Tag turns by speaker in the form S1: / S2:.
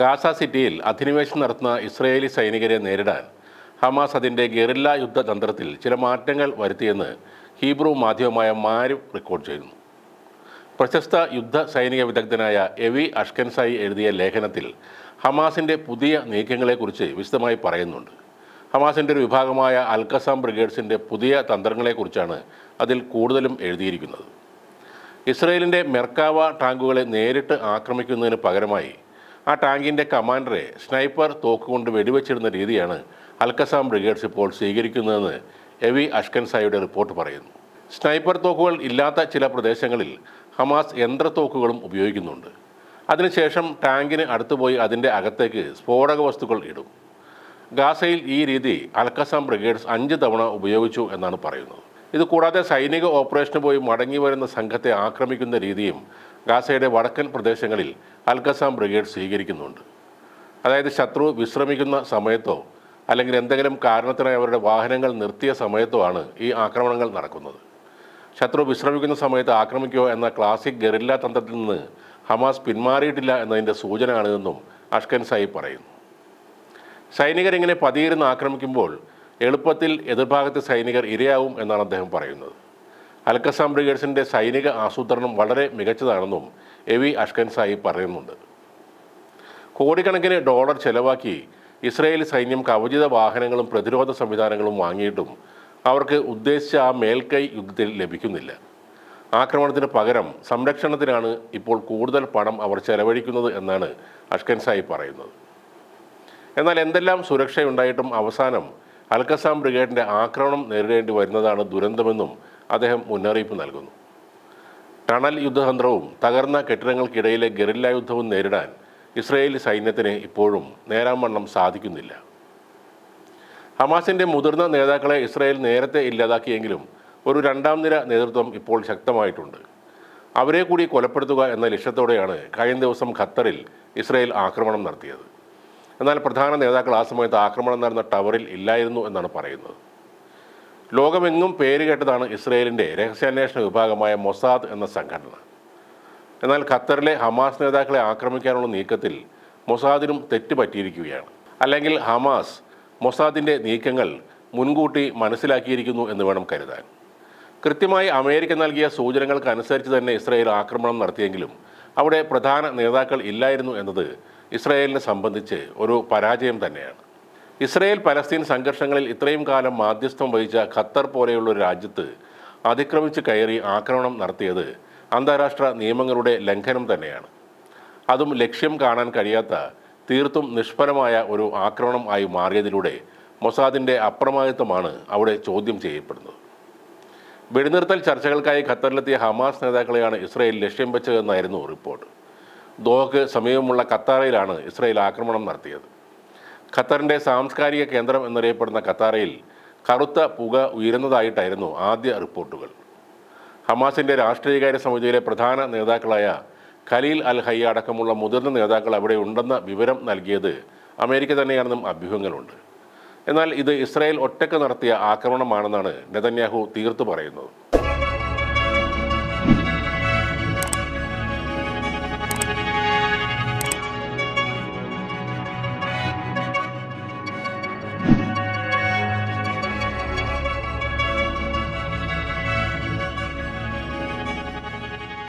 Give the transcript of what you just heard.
S1: Gaza സിറ്റിയിൽ അധിനിവേശം നടത്തുന്ന ഇസ്രയേലി സൈനികരെ നേരിടാൻ ഹമാസ് അതിന്റെ ഗെറില്ല യുദ്ധതന്ത്രത്തിൽ ചില മാറ്റങ്ങൾ വരുത്തിയെന്ന് ഹീബ്രു മാധ്യമമായ മാരും റിപ്പോർട്ട് ചെയ്യുന്നു. പ്രശസ്ത യുദ്ധ സൈനിക വിദഗ്ധനായ എവി അഷ്കൻസായി എഴുതിയ ലേഖനത്തിൽ ഹമാസിന്റെ പുതിയ നീക്കങ്ങളെക്കുറിച്ച് വിശദമായി പറയുന്നുണ്ട്. ഹമാസിന്റെ ഒരു വിഭാഗമായ അൽക്കസാം ബ്രിഗേഡ്സിന്റെ പുതിയ തന്ത്രങ്ങളെക്കുറിച്ചാണ് അതിൽ കൂടുതലും എഴുതിയിരിക്കുന്നത്. ഇസ്രയേലിന്റെ മെർക്കാവ ടാങ്കുകളെ നേരിട്ട് ആക്രമിക്കുന്നതിന് പകരമായി ആ ടാങ്കിന്റെ കമാൻഡറെ സ്നൈപ്പർ തോക്ക് കൊണ്ട് വെടിവെച്ചിരുന്ന രീതിയാണ് അൽക്കസാം ബ്രിഗേഡ്സ് ഇപ്പോൾ സ്വീകരിക്കുന്നതെന്ന് എവി അഷ്കൻസായിയുടെ റിപ്പോർട്ട് പറയുന്നു. സ്നൈപ്പർ തോക്കുകൾ ഇല്ലാത്ത ചില പ്രദേശങ്ങളിൽ ഹമാസ് യന്ത്രത്തോക്കുകളും ഉപയോഗിക്കുന്നുണ്ട്. അതിനുശേഷം ടാങ്കിന് അടുത്തുപോയി അതിന്റെ അകത്തേക്ക് സ്ഫോടക വസ്തുക്കൾ ഇടും. ഗാസയിൽ ഈ രീതി അൽക്കസാം ബ്രിഗേഡ്സ് അഞ്ച് തവണ ഉപയോഗിച്ചു എന്നാണ് പറയുന്നത്. ഇത് കൂടാതെ സൈനിക ഓപ്പറേഷന് പോയി മടങ്ങി വരുന്ന സംഘത്തെ ആക്രമിക്കുന്ന രീതിയും ഗാസയുടെ വടക്കൻ പ്രദേശങ്ങളിൽ അൽക്കസാം ബ്രിഗേഡ് സ്വീകരിക്കുന്നുണ്ട്. അതായത് ശത്രു വിശ്രമിക്കുന്ന സമയത്തോ അല്ലെങ്കിൽ എന്തെങ്കിലും കാരണത്തിനായി അവരുടെ വാഹനങ്ങൾ നിർത്തിയ സമയത്തോ ആണ് ഈ ആക്രമണങ്ങൾ നടക്കുന്നത്. ശത്രു വിശ്രമിക്കുന്ന സമയത്ത് ആക്രമിക്കുക എന്ന ക്ലാസിക് ഗറില്ല തന്ത്രത്തിൽ നിന്ന് ഹമാസ് പിന്മാറിയിട്ടില്ല എന്നതിന്റെ സൂചനയാണിതെന്നും അഷ്കൻ സായി പറയുന്നു. സൈനികരിങ്ങനെ പതിയിരുന്ന് ആക്രമിക്കുമ്പോൾ എളുപ്പത്തിൽ എതിർഭാഗത്തെ സൈനികർ ഇരയാവും എന്നാണ് അദ്ദേഹം പറയുന്നത്. അൽക്കസാം ബ്രിഗേഡ്സിന്റെ സൈനിക ആസൂത്രണം വളരെ മികച്ചതാണെന്നും എവി അഷ്കൻ സാഹിബ് പറയുന്നുണ്ട്. കോടിക്കണക്കിന് ഡോളർ ചെലവാക്കി ഇസ്രയേൽ സൈന്യം കവചിത വാഹനങ്ങളും പ്രതിരോധ സംവിധാനങ്ങളും വാങ്ങിയിട്ടും അവർക്ക് ഉദ്ദേശിച്ച ആ മേൽക്കൈ യുദ്ധത്തിൽ ലഭിക്കുന്നില്ല. ആക്രമണത്തിന് പകരം സംരക്ഷണത്തിനാണ് ഇപ്പോൾ കൂടുതൽ പണം അവർ ചെലവഴിക്കുന്നത് എന്നാണ് അഷ്കൻ സായി പറയുന്നത്. എന്നാൽ എന്തെല്ലാം സുരക്ഷയുണ്ടായിട്ടും അവസാനം അൽക്കസാം ബ്രിഗേഡിന്റെ ആക്രമണം നേരിടേണ്ടി വരുന്നതാണ് ദുരന്തമെന്നും അദ്ദേഹം മുന്നറിയിപ്പ് നൽകുന്നു. ടണൽ യുദ്ധതന്ത്രവും തകർന്ന കെട്ടിടങ്ങൾക്കിടയിലെ ഗറില്ല യുദ്ധവും നേരിടാൻ ഇസ്രയേലി സൈന്യത്തിന് ഇപ്പോഴും നേരാംവണ്ണം സാധിക്കുന്നില്ല. ഹമാസിന്റെ മുതിർന്ന നേതാക്കളെ ഇസ്രയേൽ നേരത്തെ ഇല്ലാതാക്കിയെങ്കിലും ഒരു രണ്ടാം നിര നേതൃത്വം ഇപ്പോൾ ശക്തമായിട്ടുണ്ട്. അവരെ കൂടി കൊലപ്പെടുത്തുക എന്ന ലക്ഷ്യത്തോടെയാണ് കഴിഞ്ഞ ദിവസം ഖത്തറിൽ ഇസ്രയേൽ ആക്രമണം നടത്തിയത്. എന്നാൽ പ്രധാന നേതാക്കൾ ആ സമയത്ത് ആക്രമണം നടന്ന ടവറിൽ ഇല്ലായിരുന്നു എന്നാണ് പറയുന്നത്. ലോകമെങ്ങും പേരുകേട്ടതാണ് ഇസ്രയേലിന്റെ രഹസ്യാന്വേഷണ വിഭാഗമായ മൊസാദ് എന്ന സംഘടന. എന്നാൽ ഖത്തറിലെ ഹമാസ് നേതാക്കളെ ആക്രമിക്കാനുള്ള നീക്കത്തിൽ മൊസാദിനും തെറ്റ് പറ്റിയിരിക്കുകയാണ്. അല്ലെങ്കിൽ ഹമാസ് മൊസാദിന്റെ നീക്കങ്ങൾ മുൻകൂട്ടി മനസ്സിലാക്കിയിരിക്കുന്നു എന്ന് വേണം കരുതാൻ. കൃത്യമായി അമേരിക്ക നൽകിയ സൂചനകൾക്കനുസരിച്ച് തന്നെ ഇസ്രായേൽ ആക്രമണം നടത്തിയെങ്കിലും അവിടെ പ്രധാന നേതാക്കൾ ഇല്ലായിരുന്നു എന്നത് ഇസ്രായേലിനെ സംബന്ധിച്ച് ഒരു പരാജയം തന്നെയാണ്. ഇസ്രായേൽ പലസ്തീൻ സംഘർഷങ്ങളിൽ ഇത്രയും കാലം മാധ്യസ്ഥം വഹിച്ച ഖത്തർ പോലെയുള്ള ഒരു രാജ്യത്ത് അതിക്രമിച്ച് കയറി ആക്രമണം നടത്തിയത് അന്താരാഷ്ട്ര നിയമങ്ങളുടെ ലംഘനം തന്നെയാണ്. അതും ലക്ഷ്യം കാണാൻ കഴിയാത്ത തീർത്തും നിഷ്ഫലമായ ഒരു ആക്രമണം ആയി മാറിയതിലൂടെ മൊസാദിന്റെ അപ്രമാദിത്വമാണ് അവിടെ ചോദ്യം ചെയ്യപ്പെടുന്നത്. വെടിനിർത്തൽ ചർച്ചകൾക്കായി ഖത്തറിലെത്തിയ ഹമാസ് നേതാക്കളെയാണ് ഇസ്രയേൽ ലക്ഷ്യം വെച്ചതെന്നായിരുന്നു റിപ്പോർട്ട്. ദോഹക്ക് സമീപമുള്ള ഖത്താറയിലാണ് ഇസ്രയേൽ ആക്രമണം നടത്തിയത്. ഖത്തറിന്റെ സാംസ്കാരിക കേന്ദ്രം എന്നറിയപ്പെടുന്ന ഖത്താറയിൽ കറുത്ത പുക ഉയരുന്നതായിട്ടായിരുന്നു ആദ്യ റിപ്പോർട്ടുകൾ. ഹമാസിന്റെ രാഷ്ട്രീയകാര്യ സമിതിയിലെ പ്രധാന നേതാക്കളായ ഖലീൽ അൽ ഹയ്യ അടക്കമുള്ള മുതിർന്ന നേതാക്കൾ അവിടെ ഉണ്ടെന്ന വിവരം നൽകിയത് അമേരിക്ക തന്നെയാണെന്നും അഭ്യൂഹങ്ങളുണ്ട്. എന്നാൽ ഇത് ഇസ്രായേൽ ഒറ്റയ്ക്ക് നടത്തിയ ആക്രമണമാണെന്നാണ് നെതന്യാഹു തീർത്തു പറയുന്നത്.